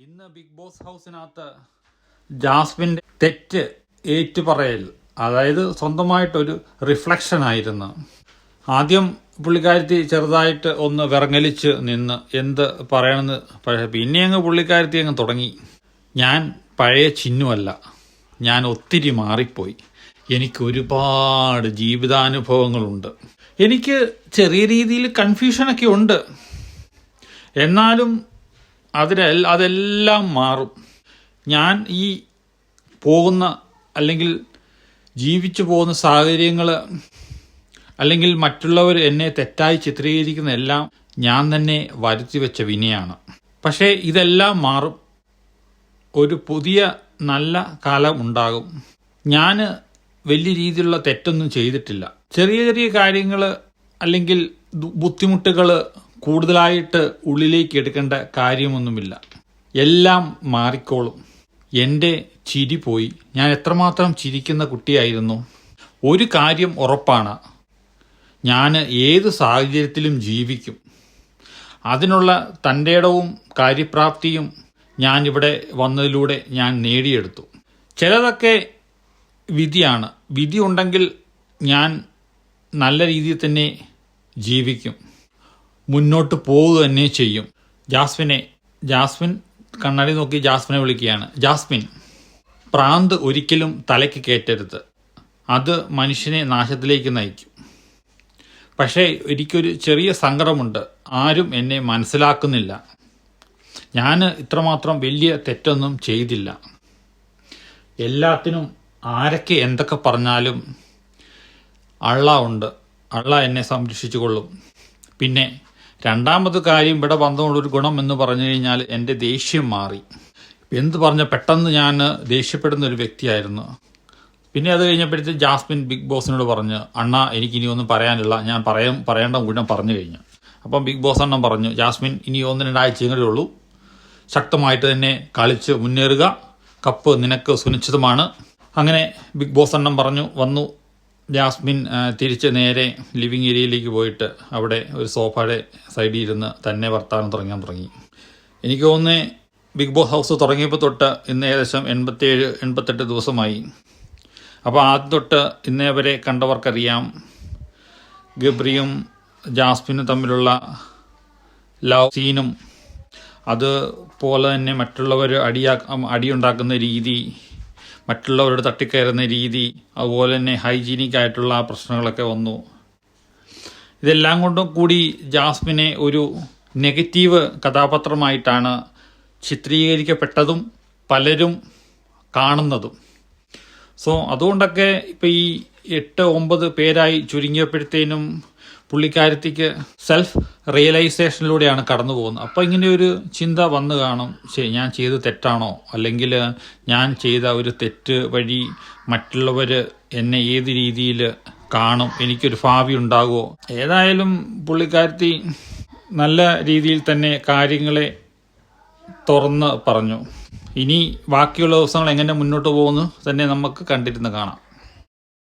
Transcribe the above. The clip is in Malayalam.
ഇന്ന് ബിഗ് ബോസ് ഹൗസിനകത്ത് ജാസ്മിന്റെ തെറ്റ് ഏറ്റുപറയൽ അതായത് സ്വന്തമായിട്ടൊരു റിഫ്ലക്ഷൻ ആയിരുന്നു. ആദ്യം പുള്ളിക്കാരത്തി ചെറുതായിട്ട് ഒന്ന് വിറങ്ങലിച്ച് നിന്ന് എന്ത് പറയണമെന്ന് പക്ഷേ പിന്നെ അങ്ങ് പുള്ളിക്കാരത്തി അങ്ങ് തുടങ്ങി. ഞാൻ പഴയ ചിഹ്നമല്ല ഞാൻ ഒത്തിരി മാറിപ്പോയി. എനിക്ക് ഒരുപാട് ജീവിതാനുഭവങ്ങളുണ്ട്. എനിക്ക് ചെറിയ രീതിയിൽ കൺഫ്യൂഷനൊക്കെ ഉണ്ട്. എന്നാലും അതിനെ അതെല്ലാം മാറും. ഞാൻ ഈ പോകുന്ന അല്ലെങ്കിൽ ജീവിച്ചു പോകുന്ന സാഹചര്യങ്ങൾ അല്ലെങ്കിൽ മറ്റുള്ളവർ എന്നെ തെറ്റായി ചിത്രീകരിക്കുന്ന എല്ലാം ഞാൻ തന്നെ വരുത്തി വെച്ച വിനയാണ്. പക്ഷേ ഇതെല്ലാം മാറും. ഒരു പുതിയ നല്ല കാലം ഉണ്ടാകും. ഞാൻ വലിയ രീതിയിലുള്ള തെറ്റൊന്നും ചെയ്തിട്ടില്ല. ചെറിയ ചെറിയ കാര്യങ്ങൾ അല്ലെങ്കിൽ ബുദ്ധിമുട്ടുകൾ കൂടുതലായിട്ട് ഉള്ളിലേക്ക് എടുക്കേണ്ട കാര്യമൊന്നുമില്ല. എല്ലാം മാറിക്കോളും. എന്റെ ചിരി പോയി. ഞാൻ എത്രമാത്രം ചിരിക്കുന്ന കുട്ടിയായിരുന്നു. ഒരു കാര്യം ഉറപ്പാണ്. ഞാൻ ഏത് സാഹചര്യത്തിലും ജീവിക്കും. അതിനുള്ള തന്റെ ഇടവും കാര്യപ്രാപ്തിയും ഞാൻ ഇവിടെ വന്നതിലൂടെ ഞാൻ നേടിയെടുത്തു. ചിലതൊക്കെ വിധിയാണ്. വിധി ഉണ്ടെങ്കിൽ ഞാൻ നല്ല രീതിയിൽ തന്നെ ജീവിക്കും. മുന്നോട്ട് പോവുക തന്നെ ചെയ്യും. ജാസ്മിനെ ജാസ്മിൻ കണ്ണാടി നോക്കി ജാസ്മിനെ വിളിക്കുകയാണ്. ജാസ്മിൻ പ്രാന്ത് ഒരിക്കലും തലയ്ക്ക് കയറ്റരുത്. അത് മനുഷ്യനെ നാശത്തിലേക്ക് നയിക്കും. പക്ഷേ എനിക്കൊരു ചെറിയ സങ്കടമുണ്ട്. ആരും എന്നെ മനസ്സിലാക്കുന്നില്ല. ഞാൻ ഇത്രമാത്രം വലിയ തെറ്റൊന്നും ചെയ്തില്ല. എല്ലാത്തിനും ആരൊക്കെ എന്തൊക്കെ പറഞ്ഞാലും അള്ള ഉണ്ട്. അള്ള എന്നെ സംരക്ഷിച്ചു കൊള്ളും പിന്നെ രണ്ടാമത് കാര്യം ഇവിടെ വന്നതുകൊണ്ടൊരു ഗുണം എന്ന് പറഞ്ഞു കഴിഞ്ഞാൽ എന്റെ ദേഷ്യം മാറി. എന്ത് പറഞ്ഞ പെട്ടെന്ന് ഞാൻ ദേഷ്യപ്പെടുന്ന ഒരു വ്യക്തിയായിരുന്നു. പിന്നെ അത് കഴിഞ്ഞപ്പോഴത്തെ ജാസ്മിൻ ബിഗ് ബോസിനോട് പറഞ്ഞ് അണ്ണ എനിക്ക് ഇനി ഒന്നും പറയാനില്ല. ഞാൻ പറയാൻ പറയേണ്ട ഗുണം പറഞ്ഞു കഴിഞ്ഞു. അപ്പം ബിഗ് ബോസ് അണ്ണൻ പറഞ്ഞു ജാസ്മിൻ ഇനി ഒന്ന് രണ്ടാഴ്ചയെങ്കിലേ ഉള്ളൂ. ശക്തമായിട്ട് തന്നെ കളിച്ച് മുന്നേറുക. കപ്പ് നിനക്ക് സുനിശ്ചിതമാണ്. അങ്ങനെ ബിഗ് ബോസ് അണ്ണൻ പറഞ്ഞു വന്നു. ജാസ്മിൻ തിരിച്ച് നേരെ ലിവിങ് ഏരിയയിലേക്ക് പോയിട്ട് അവിടെ ഒരു സോഫയുടെ സൈഡിൽ ഇരുന്ന് തന്നെ വർത്താനം തുടങ്ങാൻ തുടങ്ങി. എനിക്ക് തോന്നുന്നേ ബിഗ് ബോസ് ഹൗസ് തുടങ്ങിയപ്പോൾ തൊട്ട് ഇന്ന് ഏകദേശം എൺപത്തിയേഴ് എൺപത്തെട്ട് ദിവസമായി. അപ്പോൾ ആദ്യം തൊട്ട് ഇന്നേ വരെ കണ്ടവർക്കറിയാം ഗബ്രിയും ജാസ്മിനും തമ്മിലുള്ള ലവ് സീനും അതുപോലെ തന്നെ മറ്റുള്ളവർ അടിയാ അടിയുണ്ടാക്കുന്ന രീതി മറ്റുള്ളവരോട് തട്ടിക്കയറുന്ന രീതി അതുപോലെ തന്നെ ഹൈജീനിക് ആയിട്ടുള്ള പ്രശ്നങ്ങളൊക്കെ വന്നു. ഇതെല്ലാം കൊണ്ടും കൂടി ജാസ്മിനെ ഒരു നെഗറ്റീവ് കഥാപാത്രമായിട്ടാണ് ചിത്രീകരിക്കപ്പെട്ടതും പലരും കാണുന്നതും. സോ അതുകൊണ്ടൊക്കെ ഇപ്പം ഈ എട്ട് ഒമ്പത് പേരായി ചുരുങ്ങിയപ്പോഴത്തേനും പുള്ളിക്കാരത്തിക്ക് സെൽഫ് റിയലൈസേഷനിലൂടെയാണ് കടന്നു പോകുന്നത്. അപ്പോൾ ഇങ്ങനെ ഒരു ചിന്ത വന്നു കാണും. ശരി ഞാൻ ചെയ്ത് തെറ്റാണോ? അല്ലെങ്കിൽ ഞാൻ ചെയ്ത ഒരു തെറ്റ് വഴി മറ്റുള്ളവർ എന്നെ ഏത് രീതിയിൽ കാണും? എനിക്കൊരു ഭാവി ഉണ്ടാകുമോ? ഏതായാലും പുള്ളിക്കാരത്തി നല്ല രീതിയിൽ തന്നെ കാര്യങ്ങളെ തുറന്ന് പറഞ്ഞു. ഇനി ബാക്കിയുള്ള ദിവസങ്ങൾ എങ്ങനെ മുന്നോട്ട് പോകുന്നു തന്നെ നമുക്ക് കണ്ടിരുന്ന് കാണാം.